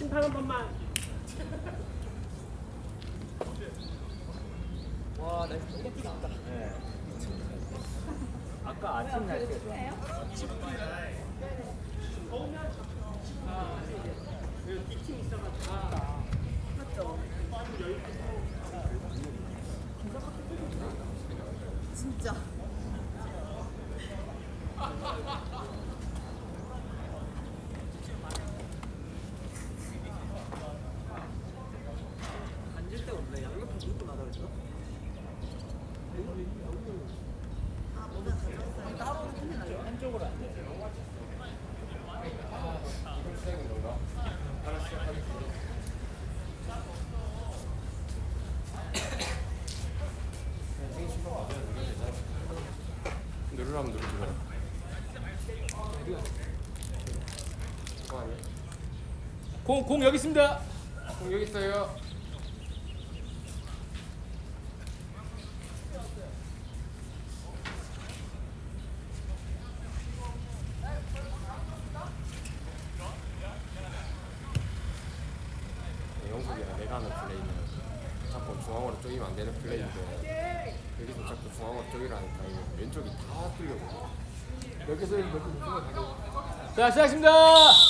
심판 한 번만. 와, 나 너무 뜨겁다. 네. 아까 아침 날씨가 좋아. 진짜. 앉을 데가 없네. 양옆에 누구 나가 그랬어? 아, 뭐가 가져왔어요. 따로 오는 한쪽으로 안 돼. 누르라면 누르지 마. 그거 아니야? 공, 공 여기 있습니다. 어, 여기 있어요. 영국이랑 내가 하는 플레이는 자꾸 중앙으로 쪼이면 안 되는 플레이인데 여기서 자꾸 중앙으로 쪼이라니까 이거 왼쪽이 다 뚫려고 여기서 이렇게 자, 시작했습니다.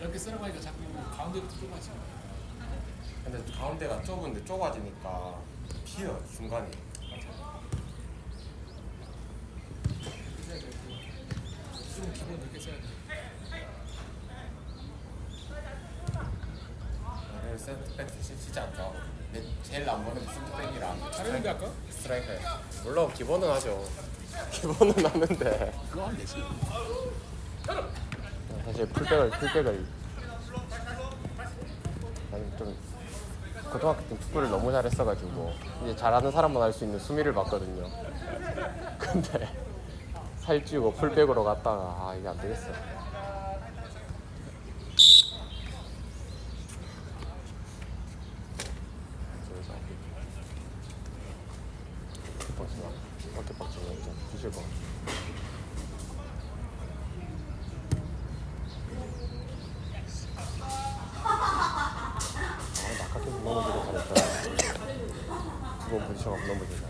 넓게 쓰라고 하니까 자꾸 가운데부터 좁아지고. 근데 가운데가 좁은데 좁아지니까 비어 중간이 좀 기본 넓게 써야 돼. 나는 센터백 진- 진짜 안 좋아하거든 내 제일 안 보는 센터백이랑 잘했는데 아까? 스트라이커 물론 기본은 하죠 기본은 하는데 그거 하면 되지. 사실 풀백을 풀백을 아니 좀 고등학교 때 축구를 너무 잘했어가지고 이제 잘하는 사람만 할 수 있는 수미를 봤거든요. 근데 살찌우고 풀백으로 갔다가 아 이게 안 되겠어 그래서 박스나 어깨 박스나 좀 뒤질 것 같아 아, 낙하께서 넘어지고 잘했다. 그거 포지션 안 넘어진다.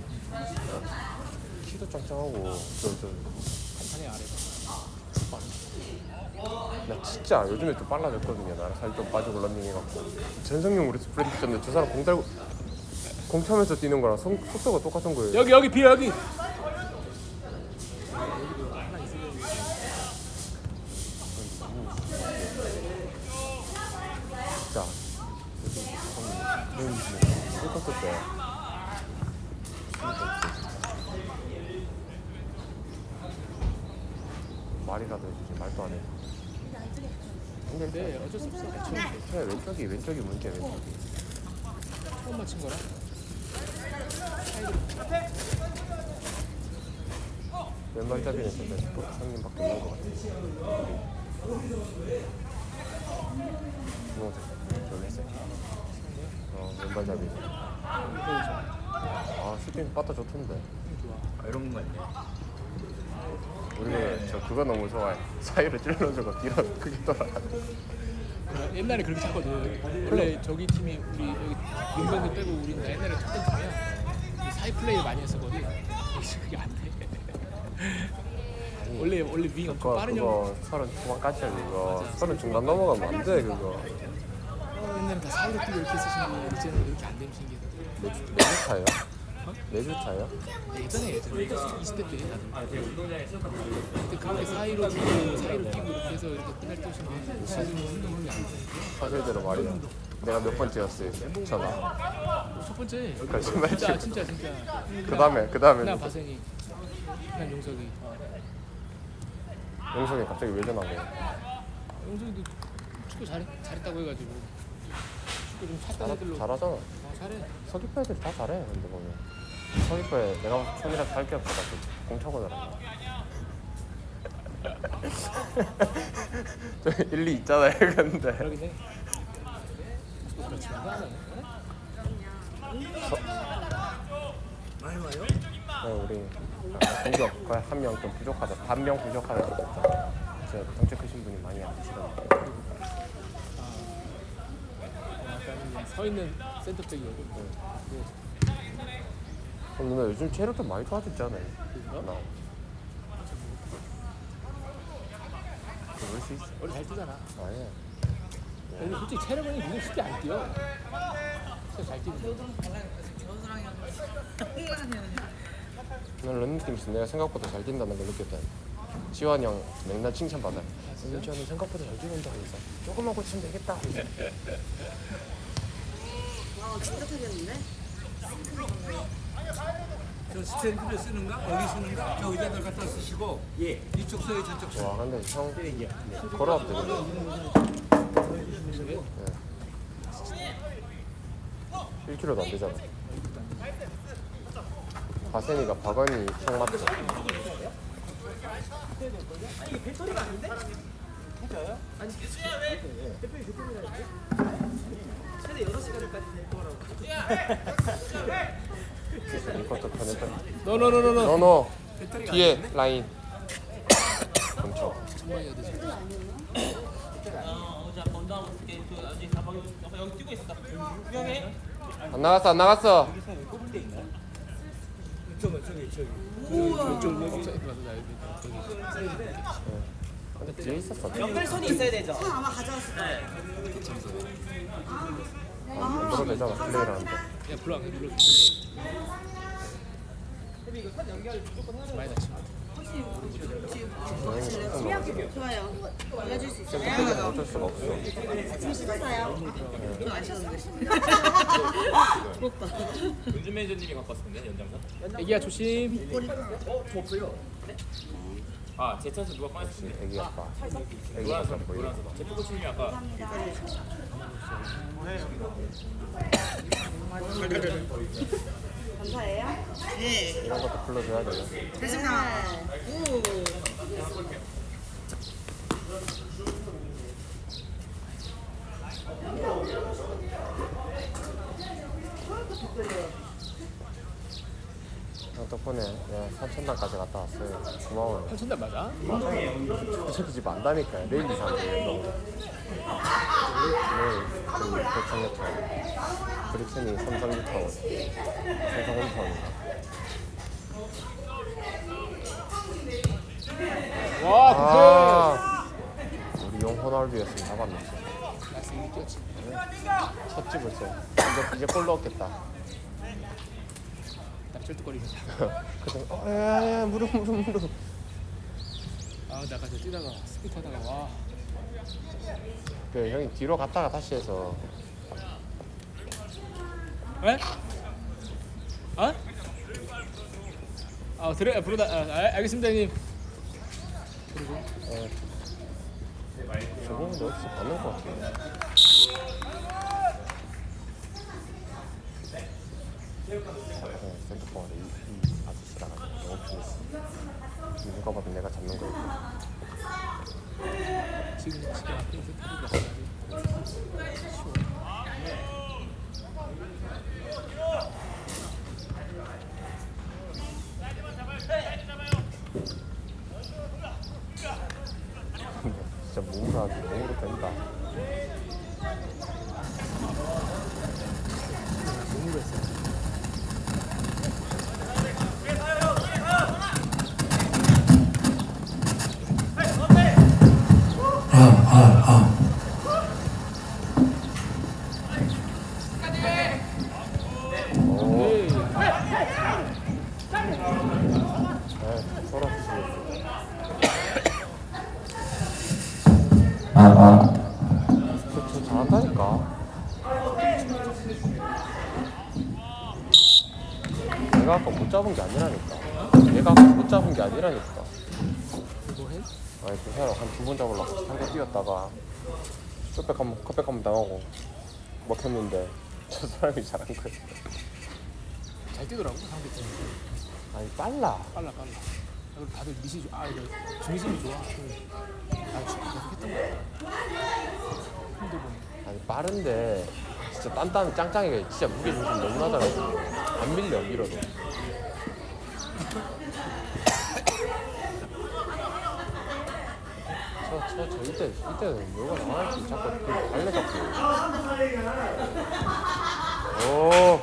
키도 짱짱하고, 저, 저, 간판에 아래가. 나 진짜 요즘에 좀 빨라졌거든요. 나랑 살 좀 빠지고 런닝해갖고. 전성용 우리 스프린트 쳤는데 저 사람 공 달고, 공 차면서 뛰는 거랑 속, 속도가 똑같은 거예요. 여기, 여기, 비어, 여기. 진짜. 때. 말이라도 해주지, 말도 안 해. 근데 근데 어쩔 수 없어. 애초에 그래, 왼쪽이 왼쪽이 문제야 왼쪽이 처음 맞힌 거라. 왼발잡이는 진짜 상님밖에 없는 것 같아 분홍색 저기색 어 왼발잡이 아 슈팅 빠따 좋던데 아, 이런 거 같네. 우리 저 그거 너무 좋아해 사이로 찔러주고 뒤로 크게 돌아가 내가 옛날에 그렇게 쳤거든. 원래 저기 팀이 우리 여기 윤병도 빼고 우리는 옛날에 쳤던 팀이야. 이 사이 플레이를 많이 했었거든. 이제 그게 안 돼. 원래 원래 윙 엄청 그거 형. 그거 서른 초반까지야 그거 서른 중간 넘어가면 안 돼 그거 어, 옛날에 다 사이로 뛰고 이렇게 쓰시는데 이제는 이렇게 안 되는 신기해. 내주 차예요? 내주 차예요? 예전에 예전에 20대 때 그때 그렇게 사이로 뛰고 사이로 뛰고 이렇게 해서 이렇게 끝날 때 안. 사실대로 말이야 내가 몇 번째였어요 전화 첫 번째 거짓말 진짜 치고. 진짜 진짜 그 다음에 그 다음에 나 바sen이 난 용석이 영석이 갑자기 왜 전화 거야? 용석이도 축구 잘 잘했다고 해가지고 요즘 찼던 잘, 애들로 잘하잖아. 어, 잘해. 서귀포 애들이 다 잘해. 근데 보면 서귀포에 내가 무슨 촌이라 살게 없어가 공차고 살아. 저 일리 있잖아요, 근데. 그러긴 해. 많이 와요? 네, 우리 공격 거의 한 명 좀 부족하다. 반명 부족하다. 진짜 덩치 크신 분이 많이 안 드시던데. 약간 그냥 서 있는 센터백이거든. 어, 누나 요즘 체력도 많이 좋아졌잖아요. 나. 그럴 수 있어. 원래 잘 뛰잖아. 아니야. 근데 솔직히 체력은 눈에 쉽게 안 뛰어. 진짜 잘. 겨드랑이 하는 오늘 런닝 팀에서 내가 생각보다 잘 뛴다는 걸 느꼈다. 지환이 형 맨날 칭찬받아요. 윤지환이 생각보다 잘 뛰는다 그래서 조금만 고치면 되겠다. 와 진짜 타겠는데? 저 스탠드를 쓰는가? 여기 쓰는가? 저 의자들 갖다 쓰시고 예. 이쪽 서요 저쪽 서요 와 근데 형 걸어도 되겠네. 네. 1kg도 안 되잖아. 바센이가 박원이 형 맞죠? 아니 이게 배터리가 아닌데? 해줘요? 아니 대표님 배터리가 아닌데? 최대 6시간까지 될 거라고 이것도 편했다. 너너너너너. 너너 뒤에 라인. 유명해? 안 나갔어 안 나갔어. 저기 저기 저기 근데 뒤에 있었어. 연결선이 있어야 되죠? 손 아마 가져왔을 거야. 안 들어도 되잖아 플레이를 하는데. 야 불러 안 눌러. 대표 이거 선 연결 무조건 해야 많이 다치. 좋아요. 알려줄 수 있어요. 센터백은 어쩔 수가 없어. 지금 씻었어요. 저안 씻었는데. 부럽다. 은준 매니저님이 갖고 왔었는데 연장선? 애기야 조심. 아, 제 차에서 누가 꺼냈었는데? 애기 아빠. 애기 아빠 선, 보이네. 노란 선. 제 코치님이 아까 감사 해요. 네. 이런 것도 불러줘야 돼. 대신나. 오. 형 덕분에 내가 삼천당까지 갔다 왔어요. 고마워요. 천단 맞아? 저기 집 안다니까요. 내일 이상한데 내일 좀 대청역차 브리튼이 삼성유타운 삼성홈타운인가 와 아 우리 용 호날두였으면 잡았네. 나스 뛰었지. 첫 집을 써 이제, 이제 골 넣었겠다 딱 쩔뚝거리고. 그래서 어 야야야 무릎 무릎 무릎 아 나가 저 뛰다가 스피드 하다가 와. 그 형이 뒤로 갔다가 다시 해서 에? 어? 아 들어 부르다. 아, 알- 알겠습니다 형님. 예. 저거는 받는 것 네, 이, 이 아저씨랑 너무 편했어 누가 봐도 내가 잡는 거예요 지금 지금 앞에 있는 세타리가 쉬워. 근데 진짜 몸으로 하기 몸으로 된다 몸으로 했어. 오 에이. 네, 서로 부시겠어 저 잘한다니까 내가 아까 못 잡은 게 아니라니까 내가 아까 못 잡은 게 아니라니까 그거 해? 아니 그 사람 한두 번 잡으려고 한개 뛰었다가 컵백 한번 컵백 한번 당하고 먹혔는데 저 사람이 잘한 거예요. 잘 뛰더라고 상대 팀. 아니 빨라. 빨라 빨라. 그리고 다들 미시 좋아. 아 이거 중심이 좋아. 아 계속 했던 거야. 힘들 보면. 아니 빠른데 진짜 단단 짱짱이가 진짜 무게 중심 너무 나더라고. 안 밀려 밀어도. 저저 저 이때 이때는 뭐가 나갈지 자꾸 그 달래 잡고. 오.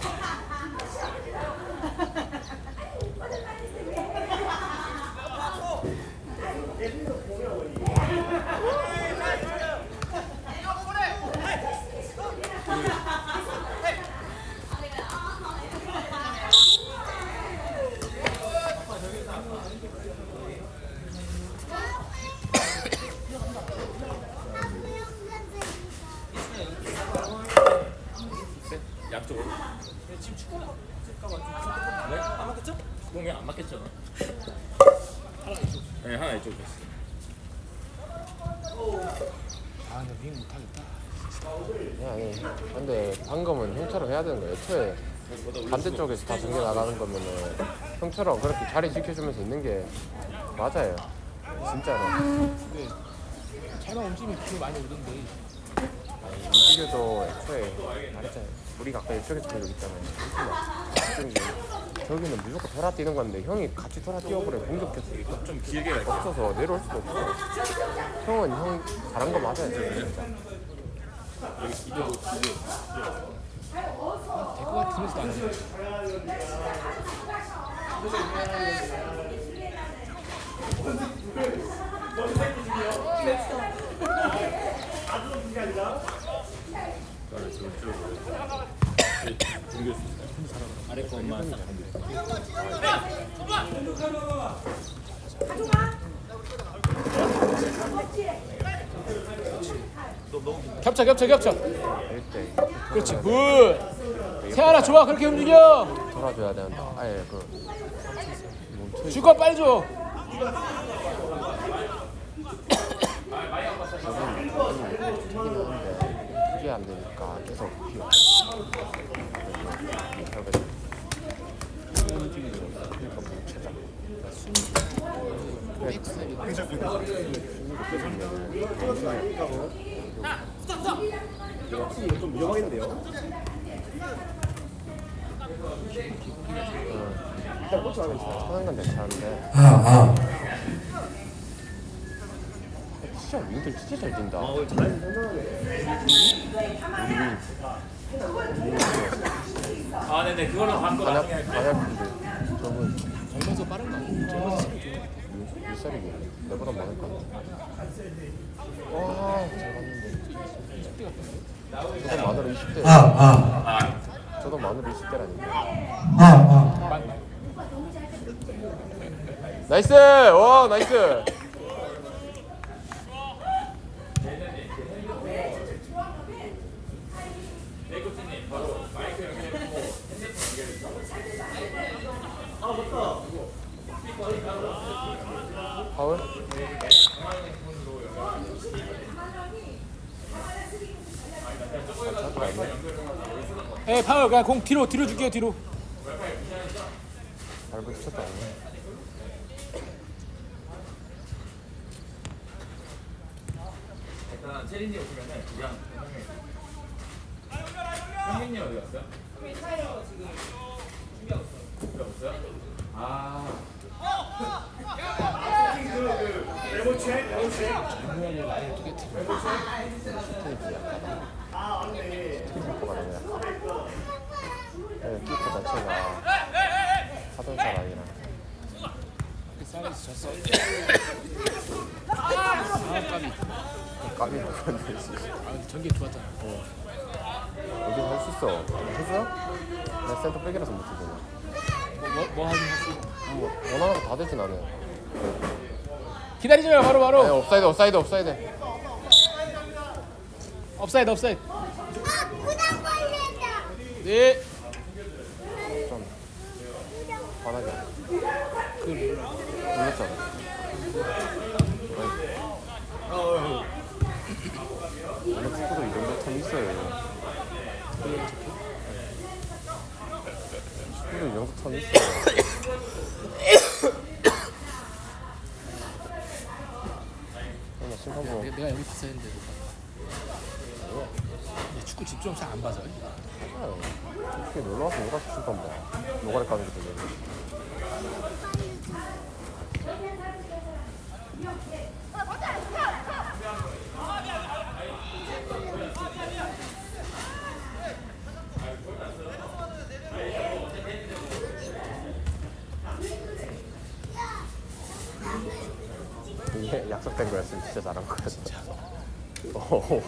양쪽으로. 지금 축구를 할까봐 네? 안 맞겠죠? 공에 안 맞겠죠? 하나 이쪽. 네, 하나 이쪽 있어. 아 근데 윙 못하겠다. 아니, 아니. 근데 방금은 형처럼 해야 되는 거예요. 애초에 반대쪽에서 다 전개 나가는 거면은 형처럼 그렇게 자리 지켜주면서 있는 게 맞아요. 진짜로. 근데 잘만 움직이면 기분 많이 오던데. 아니, 움직여도 애초에 말했잖아요. 우리가 아까 이쪽에서 계속 있잖아요. 저기는 무조건 돌아 뛰는 건데 형이 같이 돌아 뛰어버려 공격해서 좀 길게. 없어서 내려올 수도 없어. 형은 형 잘한 거 맞아요. 진짜. 여기 이쪽 이쪽. 거만 싹 건드. 겹쳐 겹쳐 겹쳐. 1대 그렇지 굿. 세아라 좋아 그렇게 움직여. 돌아줘야 되는데 아예 그 줄 거 빨리 줘. 그게 안 되니까 계속 비워. 그래서 그러니 까못 찾아. 하는 건 괜찮은데 진짜 민들 진짜 잘 뛴다. 아, 네네. 그걸로 바꿔 반약 나중에 할게요. 반약 저분 젊어서 빠른 거 아니야? 젊어서 스킬 거 같아. 몇, 몇 살이고 내보다 많을 것 같아. 와잘 봤는데. 저도 만으로 20대. 아, 저도 만으로 20대라니까. 만- 나이스! 와 나이스! 에 파울 그냥 공 뒤로 뒤로 줄게요 뒤로. 잘 부딪혔다. 일단 체린지 오시면은 그냥 형님 어디 갔어요? 준비하고 있어요. 아. 네, 키퍼 자체가 하던 사람이라. 사이즈. 아 까비. 까비 먹었는데 아 전개 좋았잖아. 어디 할수 있어? 했어? 나 센터 백이라서 못하잖아. 뭐뭐 뭐 하긴 했어. 뭐 원하는 거 다 되진 않아요. 기다리지 마 바로 바로. 아니 업사이드 업사이드 업사이드. 업사이드 업사이드 네. 아, 구장 걸렸다. 네 바닥에 눌렀잖아. 원래 축구도 이 정도 참 있어요. 축구도 이 정도 참 있어요. 내가 여기 봤었는데 집중 잘안 봐서. 맞아요. 솔직히 놀러 와서 누가 심판부 노가리 까는 게 되게. 이게 약속된 거였으면 진짜 잘한 거야 진짜. 오.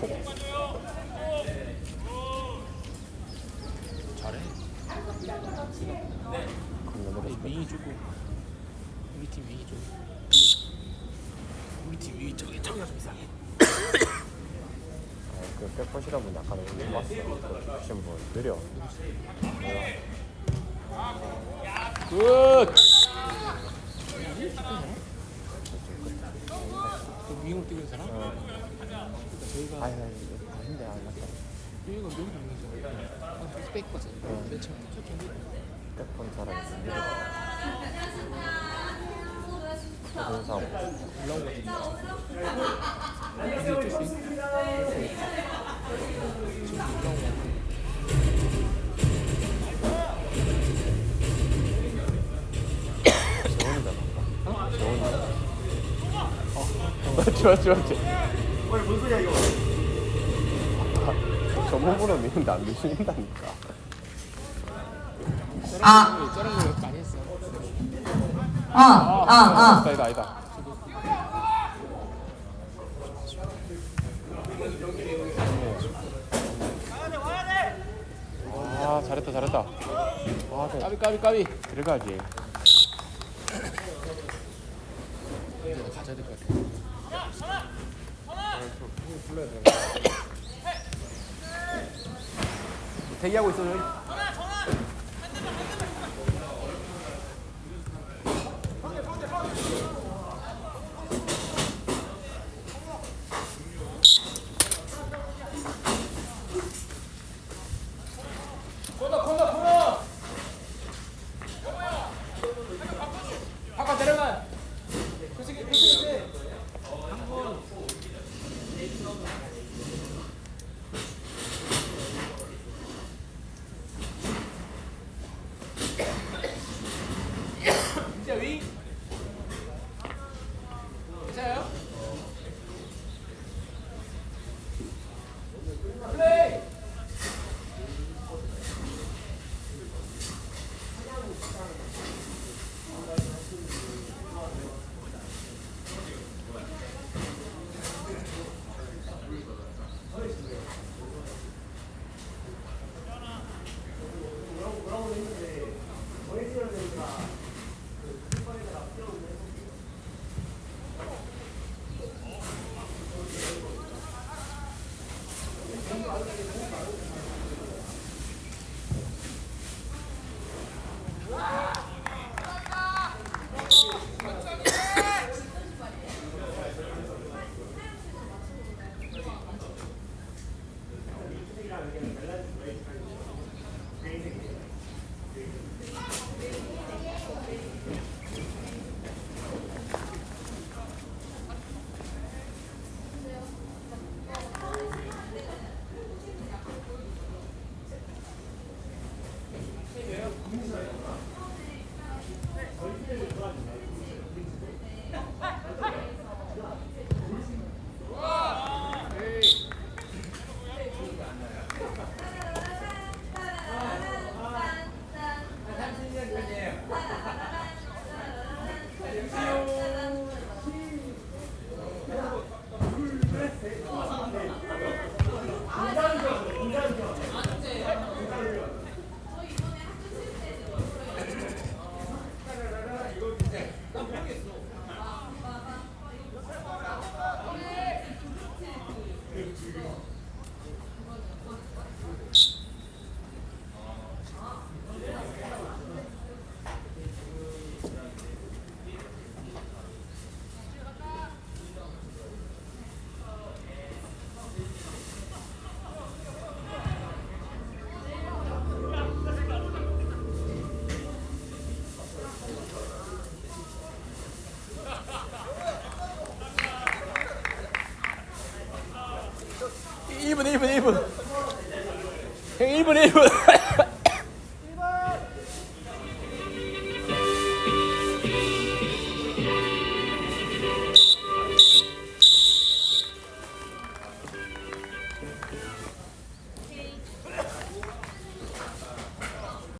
잘해. 겁나 우리 팀 윙이 좀 우리 팀 윙이 저기 저기가 좀 이상해. 아, 그 백퍼시란 분 약간 못 봤어. 그 하신 분 느려. 굿. 그 윙으로 뛰는 사람? 그러니까 저희가 아이 아닌데 안 맞다. 여기가 너무 윙이잖아. 아, 백 거잖아. 맨 처음에 첫 경기. 백퍼 사람이 느려. 어? 어, 맞지 맞지 맞지. 소리야 이거 전문으로 미는데 안 미신다니까. 저런 거 저런 거 많이 했어. 아, 아니다 아니다. 아 잘했다 잘했다. 아 네. 까비 까비 까비. 들어가지. 이제 가져야 될 것 같아. 대기하고 있어 저기